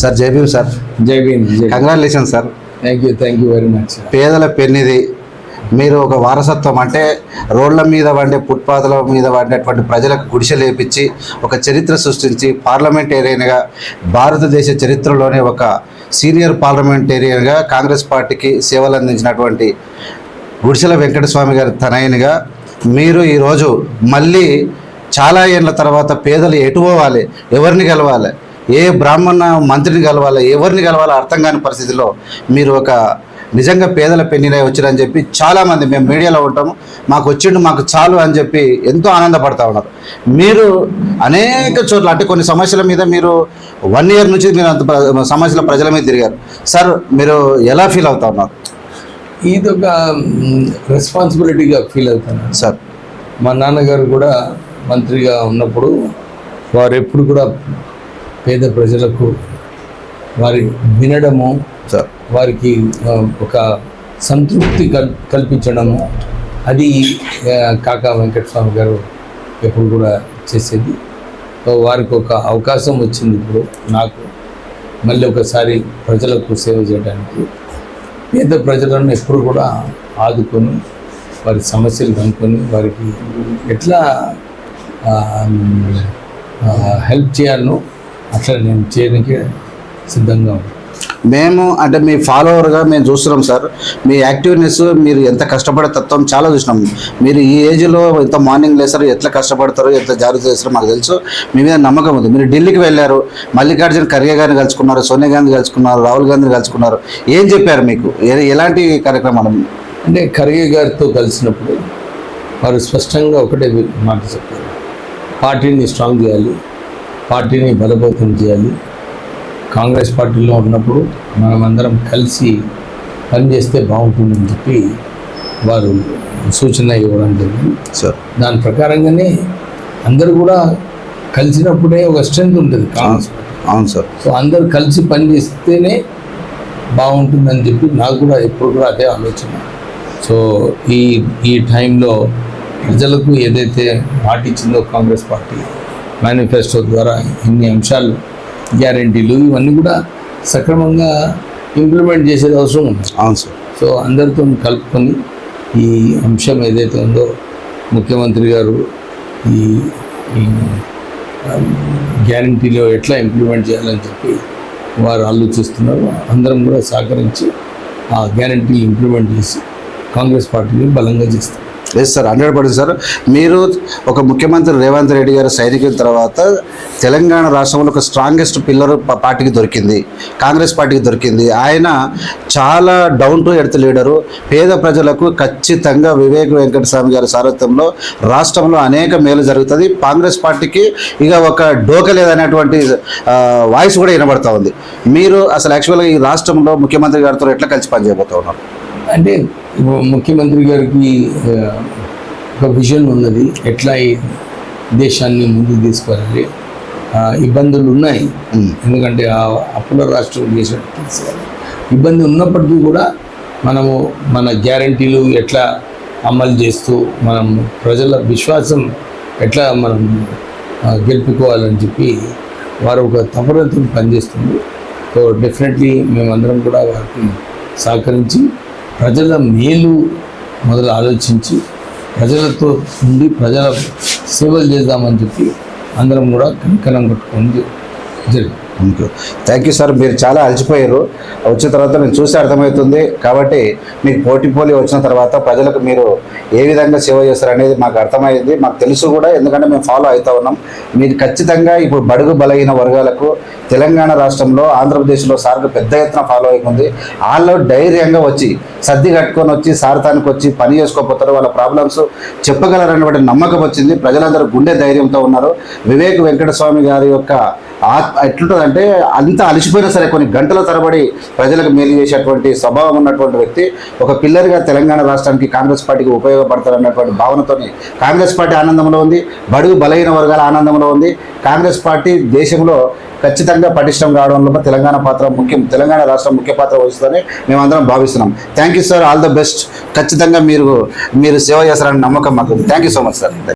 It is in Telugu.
Sir Jai Bhim sir. Jai Bhim congratulation sir. Thank you thank you very much పేదల పెన్నిది మీరు ఒక వారసత్వం అంటే రోడ్ల మీద వండే ఫుట్పాత్ల మీద వండేటువంటి ప్రజలకు గుడిసె లేపించి ఒక చరిత్ర సృష్టించి పార్లమెంటేరియన్గా భారతదేశ చరిత్రలోనే ఒక సీనియర్ పార్లమెంటేరియన్గా కాంగ్రెస్ పార్టీకి సేవలు అందించినటువంటి గుడిసెల వెంకటస్వామి గారి తనయునిగా మీరు ఈరోజు మళ్ళీ చాలా ఏళ్ళ తర్వాత పేదలు ఎటు పోవాలి ఎవరిని కలవాలి ఏ బ్రాహ్మణ మంత్రిని కలవాలి ఎవరిని కలవాలో అర్థం కాని పరిస్థితిలో మీరు ఒక నిజంగా పేదల పెన్నిలై వచ్చారని చెప్పి చాలామంది మేము మీడియాలో ఉంటాము. మాకు వచ్చిండు మాకు చాలు అని చెప్పి ఎంతో ఆనందపడతా ఉన్నారు. మీరు అనేక చోట్ల అంటే కొన్ని సమస్యల మీద మీరు వన్ ఇయర్ నుంచి మీరు అంత సమస్యల ప్రజల మీద తిరిగారు. సార్ మీరు ఎలా ఫీల్ అవుతా ఉన్నారు? ఇది ఒక రెస్పాన్సిబిలిటీగా ఫీల్ అవుతాను. సార్. మా నాన్నగారు కూడా మంత్రిగా ఉన్నప్పుడు వారు ఎప్పుడు కూడా పేద ప్రజలకు వారి వినడము వారికి ఒక సంతృప్తి కల్ కల్పించడము అది కాకా వెంకటస్వామి గారు ఎప్పుడు కూడా చేసేది. వారికి ఒక అవకాశం వచ్చింది ఇప్పుడు నాకు. మళ్ళీ ఒకసారి ప్రజలకు సేవ చేయడానికి. పేద ప్రజలను ఎప్పుడు కూడా ఆదుకొని వారి సమస్యలు కనుక్కొని వారికి ఎట్లా హెల్ప్ చేయాలనో అట్లా నేను చేయడానికి సిద్ధంగా ఉన్నాను మేము అంటే మీ ఫాలోవర్గా మేము చూస్తున్నాం సార్. మీ యాక్టివ్నెస్ మీరు ఎంత కష్టపడే తత్వం చాలా చూసినాం. మీరు ఈ ఏజ్లో ఎంత మార్నింగ్ లేస్తారు ఎట్లా కష్టపడతారు ఎంత జాగ్రత్త చేస్తారో మాకు తెలుసు. మీ మీద నమ్మకం ఉంది. మీరు ఢిల్లీకి వెళ్ళారు మల్లికార్జున ఖర్గే గారిని కలుసుకున్నారు సోనియా గాంధీ కలుసుకున్నారు రాహుల్ గాంధీని కలుసుకున్నారు. ఏం చెప్పారు మీకు? ఎలాంటి కార్యక్రమాలు అంటే ఖర్గే గారితో కలిసినప్పుడు వారు స్పష్టంగా ఒకటే మాట చెప్పారు. పార్టీని స్ట్రాంగ్ చేయాలి. పార్టీని బలోపేతం చేయాలి. కాంగ్రెస్ పార్టీలో ఉన్నప్పుడు మనమందరం కలిసి పనిచేస్తే బాగుంటుందని చెప్పి వారు సూచన ఇవ్వడం జరిగింది. సార్ దాని ప్రకారంగానే అందరూ కూడా కలిసినప్పుడే ఒక స్ట్రెంత్ ఉంటుంది కాంగ్రెస్ అవును. సార్ సో అందరూ కలిసి పనిచేస్తేనే బాగుంటుందని చెప్పి నాకు కూడా ఎప్పుడు కూడా అదే ఆలోచన. సో ఈ ఈ టైంలో ప్రజలకు ఏదైతే మాట ఇచ్చిందో కాంగ్రెస్ పార్టీ మేనిఫెస్టో ద్వారా ఇన్ని అంశాలు గ్యారంటీలు ఇవన్నీ కూడా సక్రమంగా ఇంప్లిమెంట్ చేసేది అవసరం ఉంది. అవును సార్. సో అందరితో కలుపుకొని ఈ అంశం ఏదైతే ఉందో ముఖ్యమంత్రి గారు ఈ గ్యారంటీలో ఎట్లా ఇంప్లిమెంట్ చేయాలని చెప్పి వారు ఆలోచిస్తున్నారు. అందరం కూడా సహకరించి ఆ గ్యారంటీ ఇంప్లిమెంట్ చేసి కాంగ్రెస్ పార్టీని బలంగా చేస్తారు లేదు సార్ హండ్రెడ్ పర్సెంట్ సార్. మీరు ఒక ముఖ్యమంత్రి రేవంత్ రెడ్డి గారు సైనికుల తర్వాత తెలంగాణ రాష్ట్రంలో ఒక స్ట్రాంగెస్ట్ పిల్లర్ పార్టీకి దొరికింది. కాంగ్రెస్ పార్టీకి దొరికింది. ఆయన చాలా డౌన్ టు ఎర్త్ లీడరు పేద ప్రజలకు ఖచ్చితంగా వివేక్ వెంకటస్వామి గారి సారథ్యంలో రాష్ట్రంలో అనేక మేలు జరుగుతుంది. కాంగ్రెస్ పార్టీకి ఇక ఒక డోక లేదనేటువంటి వాయిస్ కూడా వినబడతా ఉంది. మీరు అసలు యాక్చువల్గా ఈ రాష్ట్రంలో ముఖ్యమంత్రి గారితో ఎట్లా కలిసి పనిచేయబోతా ఉన్నారు? అంటే ముఖ్యమంత్రి గారికి ఒక విజన్ ఉన్నది. ఎట్లా ఈ దేశాన్ని ముందుకు తీసుకువెళ్ళాలి ఇబ్బందులు ఉన్నాయి. ఎందుకంటే ఆ అప్పుల రాష్ట్రం చేసినట్టు. ఇబ్బంది ఉన్నప్పటికీ కూడా మనము మన గ్యారంటీలు ఎట్లా అమలు చేస్తూ మనం ప్రజల విశ్వాసం ఎట్లా మనం గెలుపుకోవాలని చెప్పి వారు ఒక తపనతో పనిచేస్తుంది సో డెఫినెట్లీ మేమందరం కూడా వారికి సహకరించి ప్రజల మేలు మొదలు ఆలోచించి ప్రజలతో ఉండి ప్రజల సేవలు చేద్దామని చెప్పి అందరం కూడా కంకణం కట్టుకుంది జరిగింది థ్యాంక్ యూ సార్ మీరు చాలా అలసిపోయారు. వచ్చిన తర్వాత నేను చూసి అర్థమవుతుంది. కాబట్టి మీకు పోటీ పోలి వచ్చిన తర్వాత ప్రజలకు మీరు ఏ విధంగా సేవ చేస్తారు అనేది మాకు అర్థమైంది. మాకు తెలుసు కూడా ఎందుకంటే మేము ఫాలో అవుతా ఉన్నాం. మీరు ఖచ్చితంగా ఇప్పుడు బడుగు బలహీన వర్గాలకు తెలంగాణ రాష్ట్రంలో ఆంధ్రప్రదేశ్లో సార్కు పెద్ద ఎత్తున ఫాలో ఉంది. వాళ్ళు ధైర్యంగా వచ్చి సర్ది కట్టుకొని వచ్చి సారథానికి వచ్చి పని చేసుకోకపోతారు. వాళ్ళ ప్రాబ్లమ్స్ చెప్పగలరనేటువంటి నమ్మకం వచ్చింది. ప్రజలందరూ గుండె ధైర్యంతో ఉన్నారు. వివేక్ వెంకటస్వామి గారి యొక్క ఆత్మ ఏంటంటే అంత అలసిపోయినా సరే కొన్ని గంటల తరబడి ప్రజలకు మేలు చేసేటువంటి స్వభావం ఉన్నటువంటి వ్యక్తి ఒక పిల్లర్గా తెలంగాణ రాష్ట్రానికి కాంగ్రెస్ పార్టీకి ఉపయోగపడతారన్నటువంటి భావనతోని కాంగ్రెస్ పార్టీ ఆనందంలో ఉంది బడుగు బలహీన వర్గాల ఆనందంలో ఉంది. కాంగ్రెస్ పార్టీ దేశంలో ఖచ్చితంగా పటిష్టం కావడంలో తెలంగాణ పాత్ర ముఖ్యం తెలంగాణ రాష్ట్రం ముఖ్య పాత్ర వహిస్తుందని మేమందరం భావిస్తున్నాం. Thank you sir all the best ఖచ్చితంగా మీరు మీరు సేవ చేస్తారని నమ్మకం మాకు thank you so much sir